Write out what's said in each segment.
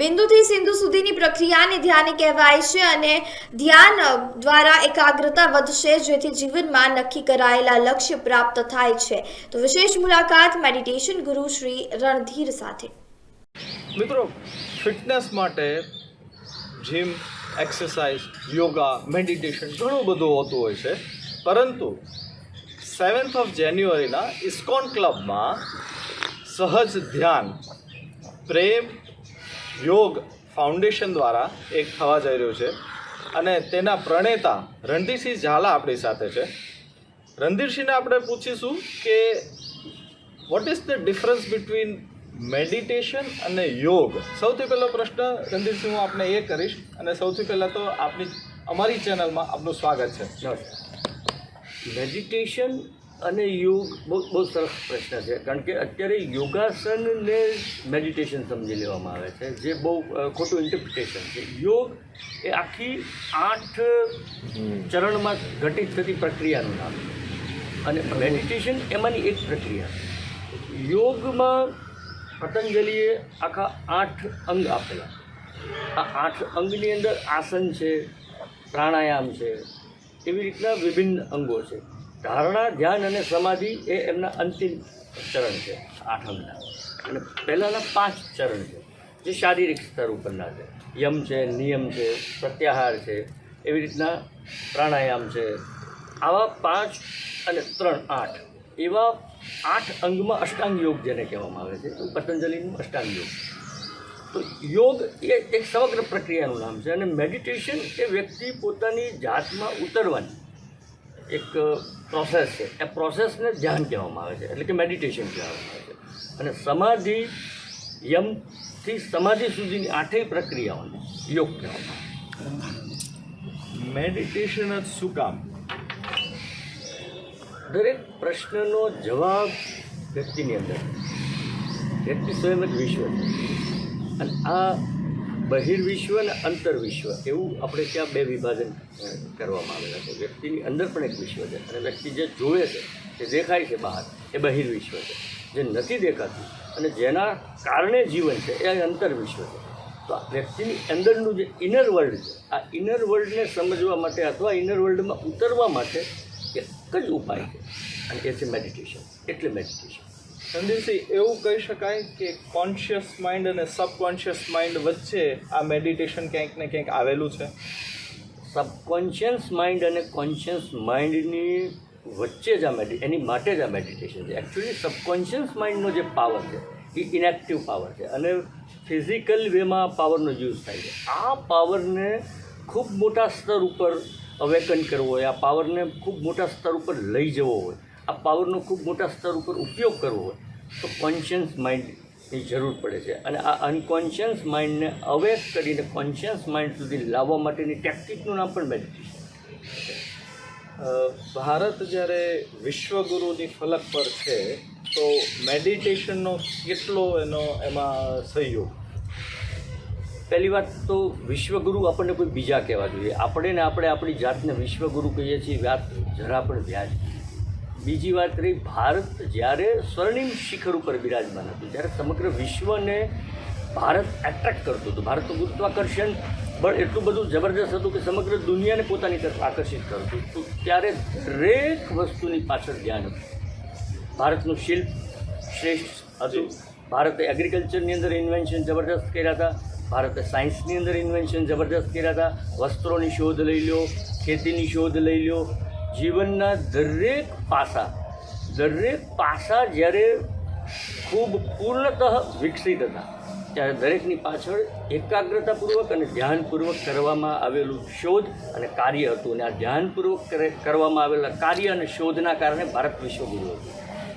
બિંદુથી સિંધુ સુધીની પ્રક્રિયાને ધ્યાન કહેવાય છે અને ધ્યાન દ્વારા એકાગ્રતા વધશે, જેથી જીવનમાં નક્કી કરાયેલા લક્ષ્ય પ્રાપ્ત થાય છે. તો વિશેષ મુલાકાત મેડિટેશન ગુરુ શ્રી રણધીર સાથે. મિત્રો, ફિટનેસ માટે જીમ એક્સરસાઇઝ યોગા મેડિટેશન ઘણું બધું હોતું હોય છે. પરંતુ સેવન્થ ઓફ જાન્યુઆરીના ઇસ્કોન ક્લબમાં સહજ ધ્યાન, પ્રેમ યોગ ફાઉન્ડેશન દ્વારા એક થવા જઈ રહ્યું છે. અને તેના પ્રણેતા રણધીરસિંહ ઝાલા આપણી સાથે છે. રણધીરસિંહને આપણે પૂછીશું કે what is the difference between meditation અને યોગ? સૌથી પહેલો પ્રશ્ન રણધીરસિંહ, હું આપને એ કરીશ. અને સૌથી પહેલાં તો આપની, અમારી ચેનલમાં આપનું સ્વાગત છે. મેડિટેશન અને યોગ બહુ બહુ સરસ પ્રશ્ન છે. કારણ કે અત્યારે યોગાસનને મેડિટેશન સમજી લેવામાં આવે છે જે બહુ ખોટું ઇન્ટરપ્રિટેશન છે. યોગ એ આખી આઠ ચરણમાં ઘટિત થતી પ્રક્રિયાનું નામ છે. અને મેડિટેશન એમાંની એક પ્રક્રિયા યોગમાં પતંજલિએ આખા આઠ અંગ આપેલા. આ આઠ અંગની અંદર આસન છે પ્રાણાયામ છે એવી રીતના વિભિન્ન અંગો છે. ધારણા, ધ્યાન અને સમાધિ એ એમના અંતિમ ચરણ છે આઠ અંગના અને પહેલાંના પાંચ ચરણ છે, જે શારીરિક સ્તર ઉપરના છે. યમ છે, નિયમ છે, પ્રત્યાહાર છે, એવી રીતના પ્રાણાયામ છે. આવા પાંચ અને ત્રણ આઠ, એવા આઠ અંગમાં અષ્ટાંગ યોગ જેને કહેવામાં આવે છે, તો પતંજલિનું અષ્ટાંગ યોગ. તો યોગ એ એક સમગ્ર પ્રક્રિયાનું નામ છે અને મેડિટેશન એ વ્યક્તિ પોતાની જાતમાં ઉતરવાની એક પ્રોસેસ છે. એ પ્રોસેસને ધ્યાન કહેવામાં આવે છે. એટલે કે મેડિટેશન કહેવામાં આવે છે. અને સમાધિ યમથી સમાધિ સુધીની આઠેય પ્રક્રિયાઓને યોગ કહેવામાં આવે મેડિટેશન જ શું કામ? દરેક પ્રશ્નનો જવાબ વ્યક્તિની અંદર. વ્યક્તિ સ્વયં જ વિશ્વ છે. અને આ બહિર્વિશ્વ અને અંતર્વિશ્વ, એવું આપણે ત્યાં બે વિભાજન કરવામાં આવેલા છે. વ્યક્તિની અંદર પણ એક વિશ્વ છે અને વ્યક્તિ જે જોવે છે, જે દેખાય છે બહાર, એ બહિર્વિશ્વ છે. જે નથી દેખાતું અને જેના કારણે જીવન છે, એ અંતર્વિશ્વ છે. તો આ વ્યક્તિની અંદરનું જે ઇનર વર્લ્ડ છે, આ ઇનર વર્લ્ડને સમજવા માટે અથવા ઇનર વર્લ્ડમાં ઉતરવા માટે એક જ ઉપાય છે, અને એ છે મેડિટેશન એટલે મેડિટેશન રણધીરસિંહ એવું કહી શકાય કે કોન્શિયસ માઇન્ડ અને સબકોન્શિયસ માઇન્ડ વચ્ચે આ મેડિટેશન ક્યાંક ને ક્યાંક આવેલું છે? સબકોન્શિયસ માઇન્ડ અને કોન્શિયસ માઇન્ડની વચ્ચે જ આ મેડિ એની માટે જ આ મેડિટેશન છે. એકચ્યુઅલી સબકોન્શિયસ માઇન્ડનો જે પાવર છે, એ ઇનેક્ટિવ પાવર છે અને ફિઝિકલ વેમાં પાવરનો યુઝ થાય છે. આ પાવરને ખૂબ મોટા સ્તર ઉપર અવેકન કરવો હોય, આ પાવરને ખૂબ મોટા સ્તર ઉપર લઈ જવો હોય આ પાવરનો ખૂબ મોટા સ્તર ઉપર ઉપયોગ કરવો હોય તો કોન્શિયસ માઇન્ડની જરૂર પડે છે. અને આ અનકોન્શિયસ માઇન્ડને અવેર કરીને કોન્શિયસ માઇન્ડ સુધી લાવવા માટેની ટેકનિકનું નામ પણ મેડિટેશન ભારત જ્યારે વિશ્વગુરુની ફલક પર છે તો મેડિટેશનનો કેટલો એનો એમાં સહયોગ? પહેલી વાત તો વિશ્વગુરુ આપણને કોઈ બીજા કહેવા જોઈએ. આપણે ને આપણે આપણી જાતને વિશ્વગુરુ કહીએ છીએ વાત જરા પણ વ્યાજ. બીજી વાત રહી ભારત જ્યારે સ્વર્ણિમ શિખર ઉપર બિરાજમાન હતું જ્યારે સમગ્ર વિશ્વને ભારત એટ્રેક્ટ કરતું હતું ભારતનું ગુરુત્વાકર્ષણ બળ એટલું બધું જબરજસ્ત હતું કે સમગ્ર દુનિયાને પોતાની તરફ આકર્ષિત કરતું હતું. ત્યારે દરેક વસ્તુની પાછળ ધ્યાન હતું. ભારતનું શિલ્પ શ્રેષ્ઠ હતું. ભારતે એગ્રીકલ્ચરની અંદર ઇન્વેન્શન જબરદસ્ત કર્યા હતા. ભારતે સાયન્સની અંદર ઇન્વેન્શન જબરદસ્ત કર્યા હતા. વસ્ત્રોની શોધ લઈ લો ખેતીની શોધ લઈ લો જીવનના દરેક પાસા દરેક પાસા જ્યારે ખૂબ પૂર્ણતઃ વિકસિત હતા, ત્યારે દરેકની પાછળ એકાગ્રતાપૂર્વક અને ધ્યાનપૂર્વક કરવામાં આવેલું શોધ અને કાર્ય હતું. અને આ ધ્યાનપૂર્વક કરવામાં આવેલા કાર્ય અને શોધના કારણે ભારત વિશ્વગુરુ હતું.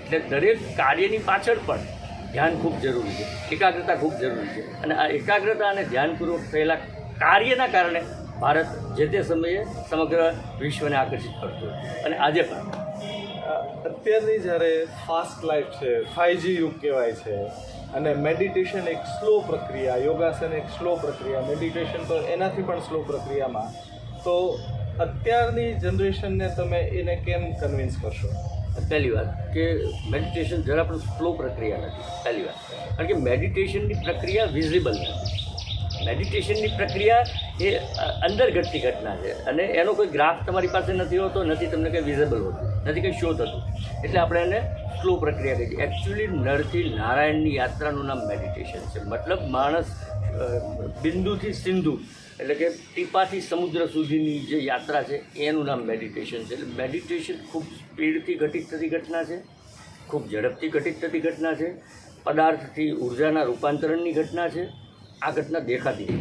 એટલે દરેક કાર્યની પાછળ પણ ધ્યાન ખૂબ જરૂરી છે, એકાગ્રતા ખૂબ જરૂરી છે. અને આ એકાગ્રતા અને ધ્યાનપૂર્વક થયેલા કાર્યના કારણે ભારત જે તે સમયે સમગ્ર વિશ્વને આકર્ષિત કરતું અને આજે પણ. અત્યારની જ્યારે ફાસ્ટ લાઈફ છે ફાઈજી યુગ કહેવાય છે અને મેડિટેશન એક સ્લો પ્રક્રિયા યોગાસન એક સ્લો પ્રક્રિયા મેડિટેશન તો એનાથી પણ સ્લો પ્રક્રિયામાં તો અત્યારની જનરેશનને તમે એને કેમ કન્વિન્સ કરશો? પહેલી વાત કે મેડિટેશન જરા પણ સ્લો પ્રક્રિયા નથી. પહેલી વાત. કારણ કે મેડિટેશનની પ્રક્રિયા વિઝિબલ નથી. મેડિટેશનની પ્રક્રિયા એ અંદર ઘટતી ઘટના છે. અને એનો કોઈ ગ્રાફ તમારી પાસે નથી હોતો, નથી તમને કંઈ વિઝેબલ હોતું, નથી કંઈ શો થતું. એટલે આપણે એને સ્લો પ્રક્રિયા કહીએ. છીએ એકચ્યુઅલી નરથી નારાયણની યાત્રાનું નામ મેડિટેશન છે. મતલબ માણસ બિંદુથી સિંધુ, એટલે કે ટીપાથી સમુદ્ર સુધીની જે યાત્રા છે, એનું નામ મેડિટેશન છે. એટલે મેડિટેશન ખૂબ સ્પીડથી ઘટિત થતી ઘટના છે, ખૂબ ઝડપથી ઘટિત થતી ઘટના છે, પદાર્થથી ઉર્જાના રૂપાંતરણની ઘટના છે આ ઘટના દેખાતી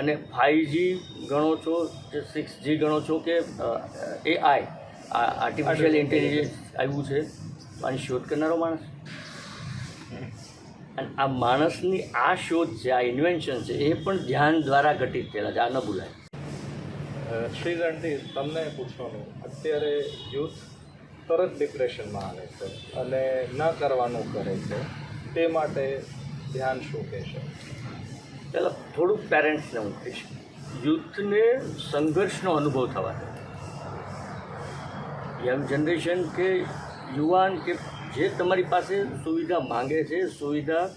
અને ફાઇવજી ગણો છો કે સિક્સ જી ગણો છો કે એ આ આર્ટિફિશિયલ ઇન્ટેલિજન્સ આવ્યું છે આની શોધ કરનારો માણસ. અને આ માણસની આ શોધ છે આ ઇન્વેન્શન છે એ પણ ધ્યાન દ્વારા ઘટિત થયેલા છે આ ન ભૂલાય. શ્રી રણધીર તમને પૂછવાનું અત્યારે યુથ તરત ડિપ્રેશનમાં આવે છે અને ન કરવાનું કરે છે તે માટે ધ્યાન શું કહેશે? પહેલાં થોડુંક પેરેન્ટ્સને હું કહીશ. યુથને સંઘર્ષનો અનુભવ થવા દે. યંગ જનરેશન કે યુવાન કે જે તમારી પાસે સુવિધા માંગે છે, સુવિધા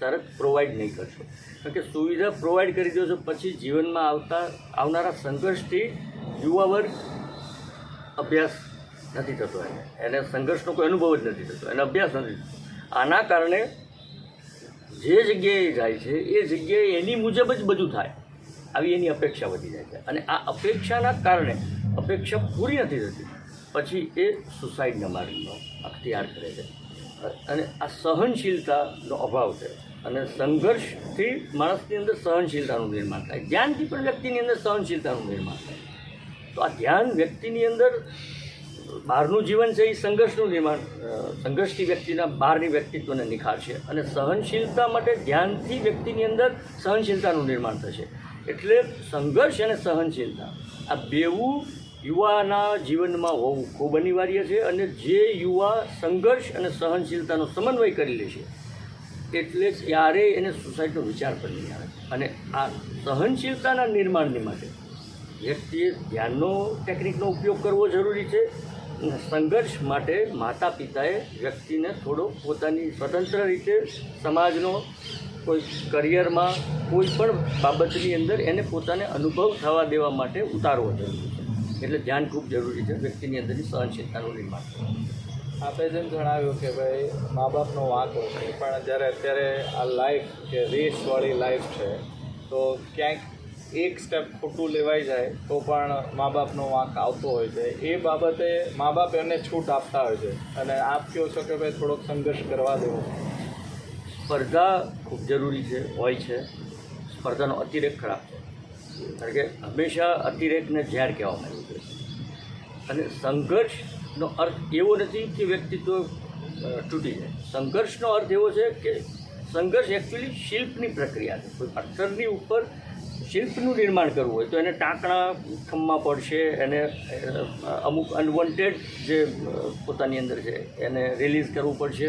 તરત પ્રોવાઈડ નહીં કરશો. કારણ કે સુવિધા પ્રોવાઈડ કરી દો છો પછી જીવનમાં આવતા, આવનારા સંઘર્ષથી યુવા વર્ગ અભ્યાસ નથી થતો. એને એને સંઘર્ષનો કોઈ અનુભવ જ નથી થતો. એને અભ્યાસ નથી થતો. આના કારણે જે જગ્યાએ જાય છે, એ જગ્યાએ એની મુજબ જ બધું થાય. આવી એની અપેક્ષા વધી જાય છે. અને આ અપેક્ષાના કારણે અપેક્ષા પૂરી નથી થતી. પછી એ સુસાઇડના માર્ગનો અખ્તિયાર કરે છે. અને આ સહનશીલતાનો અભાવ છે. અને સંઘર્ષથી માણસની અંદર સહનશીલતાનું નિર્માણ થાય. ધ્યાનથી પણ વ્યક્તિની અંદર સહનશીલતાનું નિર્માણ થાય. તો આ ધ્યાન વ્યક્તિની અંદર બહારનું જીવન છે એ સંઘર્ષનું નિર્માણ સંઘર્ષથી વ્યક્તિના બહારની વ્યક્તિત્વને નિખારશે અને સહનશીલતા માટે ધ્યાનથી વ્યક્તિની અંદર સહનશીલતાનું નિર્માણ થશે. એટલે સંઘર્ષ અને સહનશીલતા, આ બેવું યુવાના જીવનમાં હોવું ખૂબ અનિવાર્ય છે અને જે યુવા સંઘર્ષ અને સહનશીલતાનો સમન્વય કરી લેશે એટલે ક્યારેય એને સુસાઇડનો વિચાર પણ નહીં આવે. અને આ સહનશીલતાના નિર્માણની માટે વ્યક્તિએ ધ્યાનનો, ટેકનિકનો ઉપયોગ કરવો જરૂરી છે. સંઘર્ષ માટે માતા પિતાએ વ્યક્તિને થોડો પોતાની સ્વતંત્ર રીતે સમાજનો કોઈ કરિયરમાં કોઈ પણ બાબતની અંદર એને પોતાને અનુભવ થવા દેવા માટે ઉતારવો જરૂરી છે. એટલે ધ્યાન ખૂબ જરૂરી છે વ્યક્તિની અંદરની સહનશીલતાનું નિર્માણ આપે જેમ જણાવ્યું કે ભાઈ મા બાપનો વાંકો છે, પણ જ્યારે અત્યારે આ લાઈફ કે રેસવાળી લાઈફ છે, તો ક્યાંક એક સ્ટેપ ખોટું લેવાઈ જાય, તો પણ મા બાપનો વાંક આવતો હોય છે. એ બાબતે મા બાપ એને છૂટ આપતા હોય છે. અને આપ કહો છો કે ભાઈ થોડોક સંઘર્ષ કરવા દેવો સ્પર્ધા ખૂબ જરૂરી છે, હોય છે. સ્પર્ધાનો અતિરેક ખરાબ છે. કારણ કે હંમેશા અતિરેકને ઝેર કહેવામાં આવ્યું છે. અને સંઘર્ષનો અર્થ એવો નથી કે વ્યક્તિત્વ તૂટી જાય. સંઘર્ષનો અર્થ એવો છે કે સંઘર્ષ એકચ્યુઅલી શિલ્પની પ્રક્રિયા છે. કોઈ પથ્થરની ઉપર શિલ્પનું નિર્માણ કરવું હોય તો એને ટાંકણા ખમવા પડશે, એને અમુક અનવોન્ટેડ જે પોતાની અંદર છે, એને રિલીઝ કરવું પડશે.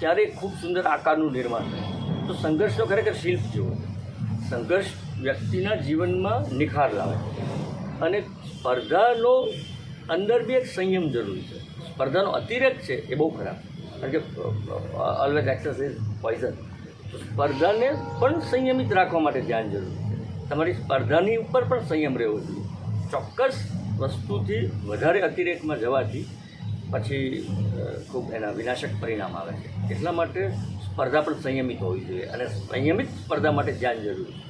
ત્યારે ખૂબ સુંદર આકારનું નિર્માણ થાય. તો સંઘર્ષ તો ખરેખર શિલ્પ જેવો સંઘર્ષ વ્યક્તિના જીવનમાં નિખાર લાવે અને સ્પર્ધાનો અંદર બી એક સંયમ જરૂરી છે. સ્પર્ધાનો અતિરેક છે એ બહુ ખરાબ. કારણ કે ઓલવેઝ એક્સરસાઇઝ પોઈઝન સ્પર્ધાને પણ સંયમિત રાખવા માટે ધ્યાન જરૂરી તમારી સ્પર્ધાની ઉપર પણ સંયમ રહેવો જોઈએ. ચોક્કસ વસ્તુથી વધારે અતિરેકમાં જવાથી પછી ખૂબ એના વિનાશક પરિણામ આવે છે. એટલા માટે સ્પર્ધા પણ સંયમિત હોવી જોઈએ અને સંયમિત સ્પર્ધા માટે ધ્યાન જરૂરી છે.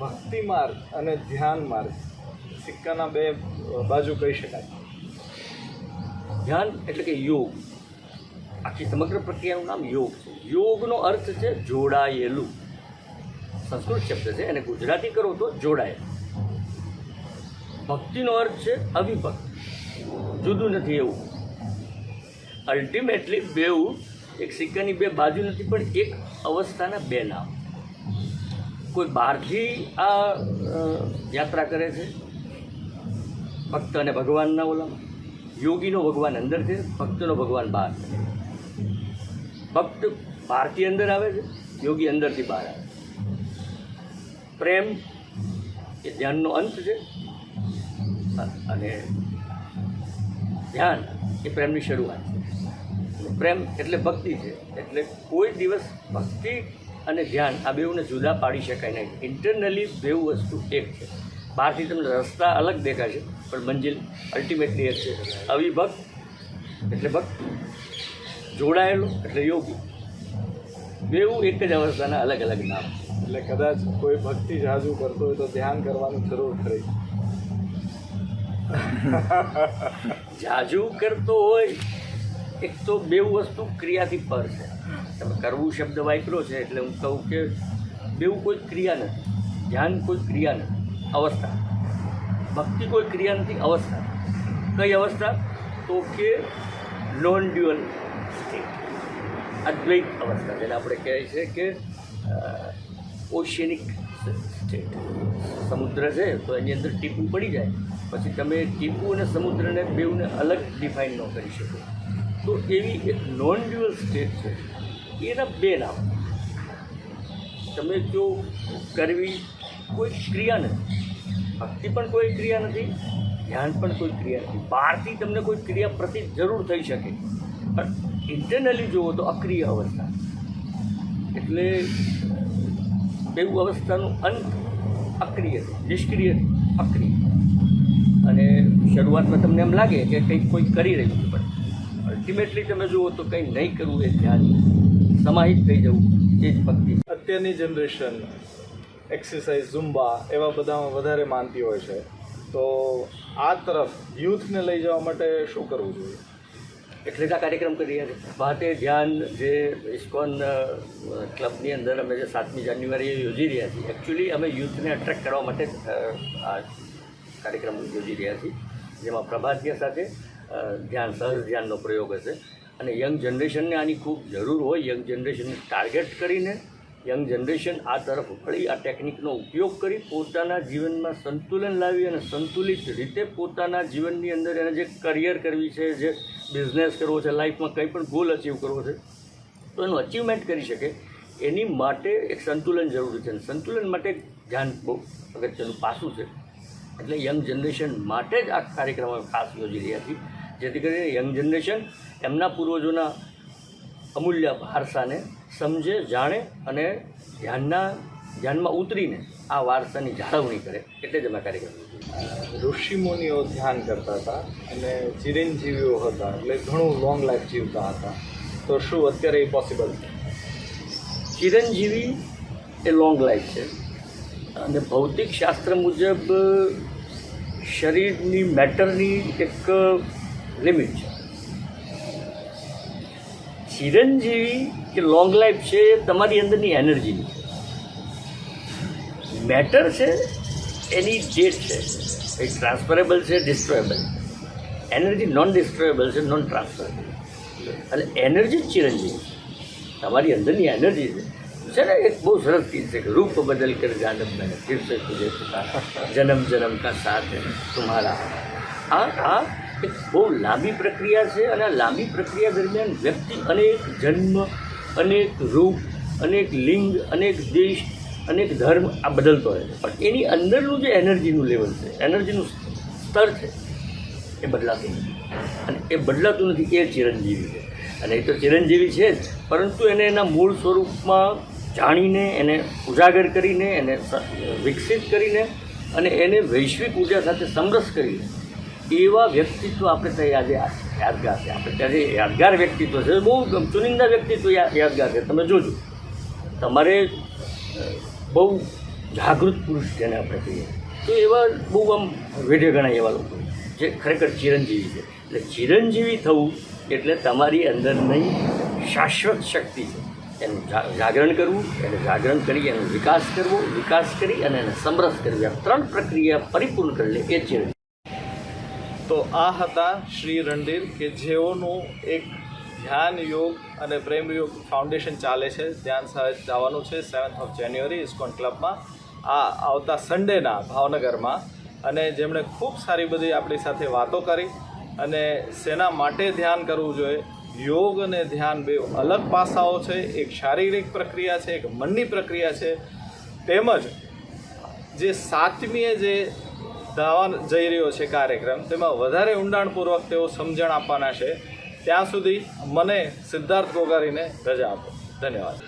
ભક્તિ માર્ગ અને ધ્યાન માર્ગ સિક્કાના બે બાજુ કહી શકાય. ધ્યાન એટલે કે યોગ. આખી સમગ્ર પ્રક્રિયાનું નામ યોગ છે. યોગનો અર્થ છે જોડાયેલું. સંસ્કૃત શબ્દ છે એને ગુજરાતી કરો તો જોડાય. ભક્તિનો અર્થ છે અવિભક્ત. જુદું નથી એવું. અલ્ટિમેટલી બેઉ, એક સિક્કાની બે બાજુ નથી, પણ એક અવસ્થાના બે નામ. કોઈ બહારથી આ યાત્રા કરે છે? ભક્ત અને ભગવાનના ઓલામાં. યોગીનો ભગવાન અંદર છે, ભક્તનો ભગવાન બહાર છે. ભક્ત બહારથી અંદર આવે છે, યોગી અંદરથી બહાર આવે પ્રેમ એ ધ્યાનનો અંત છે. અને ધ્યાન એ પ્રેમની શરૂઆત છે. પ્રેમ એટલે ભક્તિ છે. એટલે કોઈ દિવસ ભક્તિ અને ધ્યાન આ બેઉને જુદા પાડી શકાય નહીં. ઇન્ટરનલી બેઉ વસ્તુ એક છે. બહારથી તમને રસ્તા અલગ દેખાશે પણ મંજિલ અલ્ટિમેટલી એક છે. અવિભક્ત એટલે ભક્ત, જોડાયેલો એટલે યોગી. બેઉ એક જ અવસ્થાના અલગ અલગ નામ એટલે કદાચ કોઈ ભક્તિ જાજુ કરતો હોય તો ધ્યાન કરવાનું જરૂર થઈ જાજુ કરતો હોય, એક તો બે વસ્તુ ક્રિયાથી પર છે. તમે કરવું શબ્દ વાપરો છે એટલે હું કહું કે બેવું કોઈ ક્રિયા નથી, ધ્યાન કોઈ ક્રિયા નથી, અવસ્થા. ભક્તિ કોઈ ક્રિયા નથી, અવસ્થા. કઈ અવસ્થા? તો કે નોન ડ્યુઅલ સ્ટેટ અદ્વૈત અવસ્થા, જેને આપણે કહે છે કે ઓશિયનિક સ્ટેટ સમુદ્ર છે, તો એની અંદર ટીપું પડી જાય. પછી તમે ટીપું અને સમુદ્રને બેઉને અલગ ડિફાઇન ન કરી શકો. તો એવી એક નોન ડ્યુઅલ સ્ટેટ છે. એના બે નામ. તમે જો કરવી કોઈ ક્રિયા નથી. ભક્તિ પણ કોઈ ક્રિયા નથી, ધ્યાન પણ કોઈ ક્રિયા નથી. બહારથી તમને કોઈ ક્રિયા પ્રતિ જરૂર થઈ શકે. પણ ઇન્ટરનલી જુઓ તો અક્રિય અવસ્થા. એટલે બેઉ અવસ્થાનું અંત અક્રિય, નિષ્ક્રિય અક્રિય. અને શરૂઆતમાં તમને એમ લાગે કે કંઈક કોઈ કરી રહ્યું છે, પણ અલ્ટિમેટલી તમે જુઓ તો કંઈ નહીં કરવું એ ધ્યાન સમાહિત થઈ જવું એ જ ભક્તિ. અત્યારની જનરેશન એક્સરસાઇઝ ઝુમ્બા એવા બધામાં વધારે માનતી હોય છે. તો આ તરફ યુથને લઈ જવા માટે શું કરવું જોઈએ? એટલે જ આ કાર્યક્રમ કરી રહ્યા છે. ભાતે ધ્યાન જે ઇસ્કોન ક્લબની અંદર અમે જે સાતમી જાન્યુઆરીએ યોજી રહ્યા છીએ એકચ્યુઅલી અમે યુથને અટ્રેક્ટ કરવા માટે આ કાર્યક્રમ યોજી રહ્યા છીએ. જેમાં પ્રભાતીય સાથે ધ્યાન, સહજ ધ્યાનનો પ્રયોગ હશે. અને યંગ જનરેશનને આની ખૂબ જરૂર હોય, યંગ જનરેશનને ટાર્ગેટ કરીને યંગ જનરેશન આ તરફ વળી આ ટેકનિકનો ઉપયોગ કરી પોતાના જીવનમાં સંતુલન લાવી અને સંતુલિત રીતે પોતાના જીવનની અંદર એને જે કરિયર કરવી છે, જે બિઝનેસ કરવો છે લાઈફમાં કંઈ પણ ગોલ અચીવ કરવો છે, તો એનું અચીવમેન્ટ કરી શકે. એની માટે એક સંતુલન જરૂરી છે સંતુલન માટે ધ્યાન બહુ અગત્યનું પાસું છે. એટલે યંગ જનરેશન માટે જ આ કાર્યક્રમ ખાસ યોજી રહ્યા છીએ. જેથી કરીને યંગ જનરેશન એમના પૂર્વજોના અમૂલ્ય વારસાને સમજે જાણે અને ધ્યાનના ધ્યાનમાં ઉતરીને આ વારસાની જાળવણી કરે એટલે જ અમે કાર્યક્રમ. ઋષિમુનિઓ ધ્યાન કરતા હતા અને ચિરંજીવીઓ હતા એટલે ઘણું લોંગ લાઈફ જીવતા હતા. તો શું અત્યારે એ પોસિબલ છે? ચિરંજીવી એ લોંગ લાઈફ છે. અને ભૌતિક શાસ્ત્ર મુજબ શરીરની મેટરની એક લિમિટ છે. ચિરંજીવી કે લોંગ લાઈફ છે તમારી અંદરની એનર્જીની મેટર છે, એની ડેટ છે. એ ટ્રાન્સફરેબલ છે ડિસ્ટ્રોયેબલ એનર્જી નોન ડિસ્ટ્રોએબલ છે નોન ટ્રાન્સફરેબલ અને એનર્જી જ ચિરંજીવી તમારી અંદરની એનર્જી છે. છે ને, એક બહુ સરસ ચીજ છે કે રૂપ બદલ કર જાનમ મેં ફિર સે જન્મ જન્મ કા સાથ હે તુમ્હારા. આ આ એક બહુ લાંબી પ્રક્રિયા છે અને આ લાંબી પ્રક્રિયા દરમિયાન વ્યક્તિ અનેક જન્મ, અનેક રૂપ, અનેક લિંગ, અનેક દેશ, અનેક ધર્મ આ બદલતો રહે છે. પણ એની અંદરનું જે એનર્જીનું લેવલ છે, એનર્જીનું સ્તર છે, એ બદલાતું નથી. અને એ બદલાતું નથી એ ચિરંજીવી છે. અને એ તો ચિરંજીવી છે જ, પરંતુ એને એના મૂળ સ્વરૂપમાં જાણીને, એને ઉજાગર કરીને, એને વિકસિત કરીને અને એને વૈશ્વિક ઊર્જા સાથે સમરસ કરીને એવા વ્યક્તિત્વ આપણે ત્યાં આજે યાદગાર છે. આપણે ત્યાં જે યાદગાર વ્યક્તિત્વ છે. બહુ ચુનિંદા વ્યક્તિત્વ યાદગાર છે. તમે જોજો. તમારે બહુ જાગૃત પુરુષ જેને આપણે કહીએ. તો એવા બહુ આમ વેઢે ગણાય એવા લોકો. જે ખરેખર ચિરંજીવી છે. એટલે ચિરંજીવી થવું એટલે તમારી અંદરની શાશ્વત શક્તિ છે. એનું જાગરણ કરવું, એને જાગરણ કરી, એનો વિકાસ કરવો, વિકાસ કરી અને એને સમરસ કરવી. આ ત્રણ પ્રક્રિયા પરિપૂર્ણ કરી લે એ ચિરંજીવી તો આ હતા શ્રી રણધીર કે જેઓનું એક ધ્યાન યોગ અને પ્રેમ યોગ ફાઉન્ડેશન ચાલે છે. ધ્યાન સહજ જવાનું છે સેવન્થ ઓફ જાન્યુઆરી ઇસ્કોન ક્લબમાં આ આવતા સન્ડેના ભાવનગરમાં. અને જેમણે ખૂબ સારી બધી આપણી સાથે વાતો કરી અને શેના માટે ધ્યાન કરવું જોઈએ. યોગ અને ધ્યાન બે અલગ પાસાઓ છે. એક શારીરિક પ્રક્રિયા છે, એક મનની પ્રક્રિયા છે. તેમજ જે સાતમીએ જે દાવા જઈ રહ્યો છે કાર્યક્રમ. તેમાં વધારે ઊંડાણપૂર્વક તેઓ સમજણ આપવાના છે. ત્યાં સુધી મને સિદ્ધાર્થ ગોગારીને રજા આપો. ધન્યવાદ.